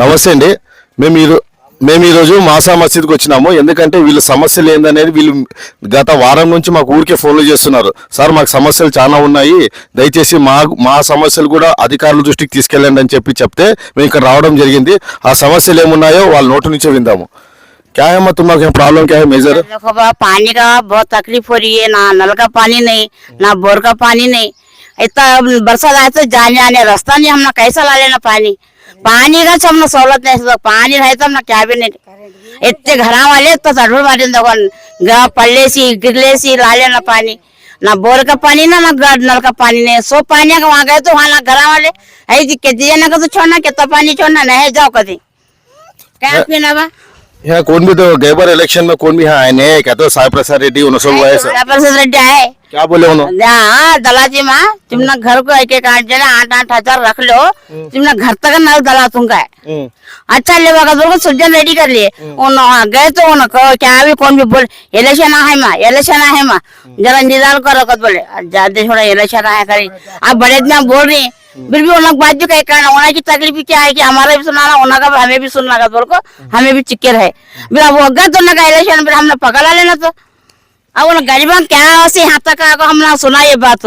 నమస్తే అండి మేము ఈరో మేము ఈరోజు మాసా మసీద్కి వచ్చినాము ఎందుకంటే వీళ్ళ సమస్యలు ఏందనేది వీళ్ళు గత వారం నుంచి మాకు ఊరికే ఫోన్లు చేస్తున్నారు సార్ మాకు సమస్యలు చాలా ఉన్నాయి దయచేసి మా మా సమస్యలు కూడా అధికారుల దృష్టికి తీసుకెళ్ళండి అని చెప్పి చెప్తే మేము ఇక్కడ రావడం జరిగింది ఆ సమస్యలు ఏమున్నాయో వాళ్ళ నోటి నుంచే విందాము क्या है मतलब तुम्हारा प्रॉब्लम क्या है मेजर देखो बा पानी का बहुत तकलीफ हो रही है ना नल का पानी नहीं ना बोर का पानी नहीं इतना बरसात आए तो जाने आने रास्ता नहीं हमने कैसा ला लेना पानी पानी का सब हमने सहूलत नहीं है। पानी रहे ना भी नहीं। इतने घरा वाले तो तड़फड़ मारे देखो गा पल्ले सी गिरले सी लाले ना पानी। ना बोर का पानी ना ना गा- नल का पानी नहीं। सो पानी का वहाँ गए तो वहाँ ना घरा वाले है कितने जना का तो छोड़ना कितना पानी छोड़ना नहीं जाओ कभी। क्या पीना बा। यहाँ कौन भी तो गए बार इलेक्शन में कौन भी यहाँ आए नहीं कहते हो साई प्रसाद रेड्डी उन्हें सब है सर. प्रसाद रेड्डी है क्या बोले उन्होंने हाँ दलाजी माँ तुमने घर को एक एक आठ जने आठ आठ हज़ार रख लो तुमने घर तक नल दला तुमका है हम्म, अच्छा ले बगा दोगे सुजन रेडी कर लिए उन गए तो उन क्या भी कौन भी बोले इलेक्शन है माँ इलेक्शन है माँ. जरा निदान करो कद बोले. ज़्यादा थोड़ा इलेक्शन आया करी आप बड़े इतना बोल रही हैं। फिर भी उन लोग बात जो कह कहना उन्हें की तकलीफ़ क्या है कि हमारा भी सुनाना उन्हें का भी हमें भी सुनना का बोल को हमें भी चिक्कर है फिर अब वो गए तो उन्हें का इलेक्शन फिर हमने पकड़ा लेना तो। अब उन गरीबों क्या से यहाँ तक आको हमने सुना ये बात?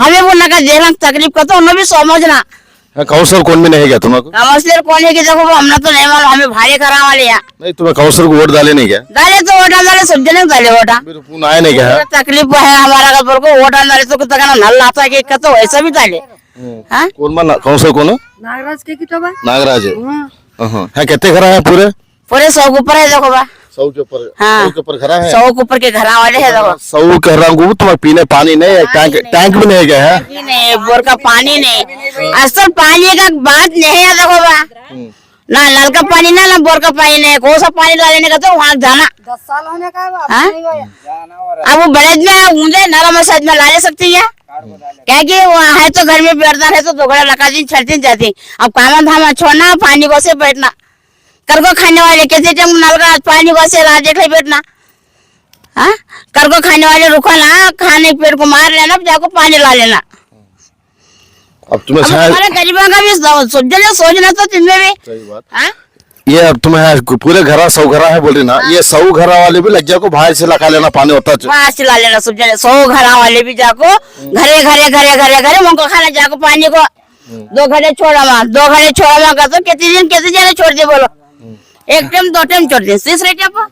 हमें वो नका देखना तकलीफ़ का तो उन्हें भी समझना। काउंसलर कौन भी नहीं गया तुम्हारा काउंसलर कौन है कि देखो वो हमने तो नहीं मालूम हमें भारी करा वाले यहाँ नहीं तुम्हें काउंसलर को वोट डाले नहीं क्या? डाले तो वोटा डाले सुजने डाले वोटा फ़ोन आया नहीं क्या? तकलीफ़ है हमारा का बोल को वोट डाले तो कुछ नल आता है कि तो ऐसा भी डाले। हाँ? कौन बना काउंसलर कौन नागराज के की तो बा नागराज हाँ? हाँ। कितने घर है पूरे? पूरे सौ के ऊपर है देखो बा। सौ के ऊपर हाँ। सौ के ऊपर घर है? सौ के ऊपर के घरा वाले है देखो। सौ रहा को तुम्हारे पीने पानी नहीं है टैंक टैंक भी नहीं गया है? पानी नहीं बोर का पानी नहीं। असल पानी का बात नहीं है देखो बा। ना नल का पानी ना ना बोर का पानी नहीं कौन सा पानी ला लेने का तो वहाँ जाना। दस साल होने का है? अब वो बड़े में ऊंधे नरम मसाज में ला ले सकती है? क्या की वहाँ है तो घर में बैठता है तो दोगड़ा लगा दिन चलती जाती। अब काम धाम छोड़ना पानी को से बैठना। कर को खाने वाले कैसे जब नल का पानी को से राजे के बैठना। हाँ? कर को खाने वाले रुको ना खाने पेड़ को मार लेना जाको पानी ला लेना। अब तुम्हें शायद गरीबों का भी सोचना सोचना तो भी। सही बात। हाँ? ये अब तुम्हें पूरे घर सौ घर है बोल रही ना। ये सौ घर वाले भी लग जाए को बाहर से लगा लेना पानी होता है वहाँ से ला लेना सब जने सौ घर वाले भी जाको घरे घरे घरे घरे घरे मुंको खाना जाको पानी को। दो घरे छोड़ा वहाँ दो घरे छोड़ा वहाँ का तो कितने दिन कितने जने छोड़ दे बोलो। एक टाइम दो टाइम छोड़ दे। तीसरे टाइम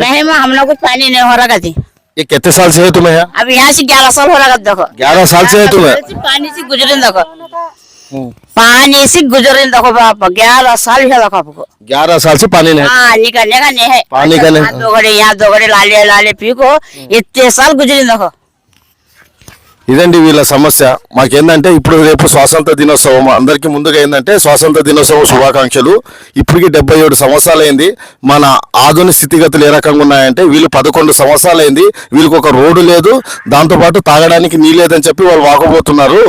नहीं माँ हम लोग कुछ पानी नहीं हो रहा थी। ये कितने साल से है तुम्हें यहाँ? अब यहाँ से ग्यारह साल हो रहा देखो। ग्यारह साल से है तुम्हें? पानी से गुजरे देखो। पानी से गुजरे देखो बाप ग्यारह साल है देखो आपको। ग्यारह साल से पानी नहीं हाँ? निकलने का नहीं है। पानी का नहीं। यहाँ दो घड़े यहाँ दो घड़े लाले लाले पी को इतने साल गुजरे देखो। ఇదండి వీళ్ళ సమస్య. మాకేందంటే ఇప్పుడు రేపు స్వాతంత్ర దినోత్సవం. అందరికీ ముందుగా ఏంటంటే స్వాతంత్ర దినోత్సవం శుభాకాంక్షలు. ఇప్పటికి డెబ్బై ఏడు సంవత్సరాలు మన ఆధునిక స్థితిగతులు ఏ రకంగా ఉన్నాయంటే వీళ్ళు పదకొండు సంవత్సరాలు వీళ్ళకి ఒక రోడ్డు లేదు. దాంతోపాటు తాగడానికి నీ లేదని చెప్పి వాళ్ళు వాకపోతున్నారు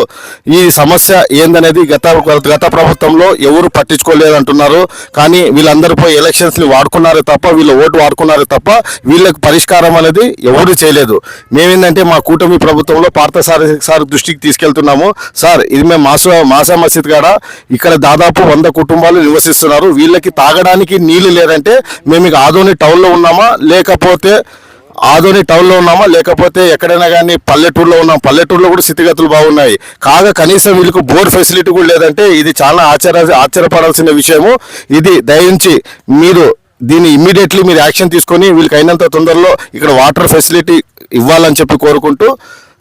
ఈ సమస్య ఏందనేది గత గత ప్రభుత్వంలో ఎవరు పట్టించుకోలేదంటున్నారు. కానీ వీళ్ళందరూ పోయి ఎలక్షన్స్ వాడుకున్నారు వాడుకున్నారే తప్ప వీళ్ళు ఓటు వాడుకున్నారే తప్ప వీళ్ళకి పరిష్కారం అనేది ఎవరు చేయలేదు. మేమేందంటే మా కూటమి ప్రభుత్వంలో పార్త సార్ సార్ దృష్టికి తీసుకెళ్తున్నాము. సార్ ఇది మేము మాస మాసా మసీద్ కాడ ఇక్కడ దాదాపు వంద కుటుంబాలు నివసిస్తున్నారు. వీళ్ళకి తాగడానికి నీళ్ళు లేదంటే మేము ఇక ఆదోని టౌన్లో ఉన్నామా? లేకపోతే ఆదోని టౌన్లో ఉన్నామా? లేకపోతే ఎక్కడైనా కానీ పల్లెటూరులో ఉన్నాం. పల్లెటూరులో కూడా స్థితిగతులు బాగున్నాయి. కాగా కనీసం వీళ్ళకి బోర్ ఫెసిలిటీ కూడా లేదంటే ఇది చాలా ఆశ్చర్య ఆశ్చర్యపడాల్సిన విషయము. ఇది దయించి మీరు దీన్ని ఇమ్మీడియట్లీ మీరు యాక్షన్ తీసుకొని వీళ్ళకి అయినంత తొందరలో ఇక్కడ వాటర్ ఫెసిలిటీ ఇవ్వాలని చెప్పి కోరుకుంటూ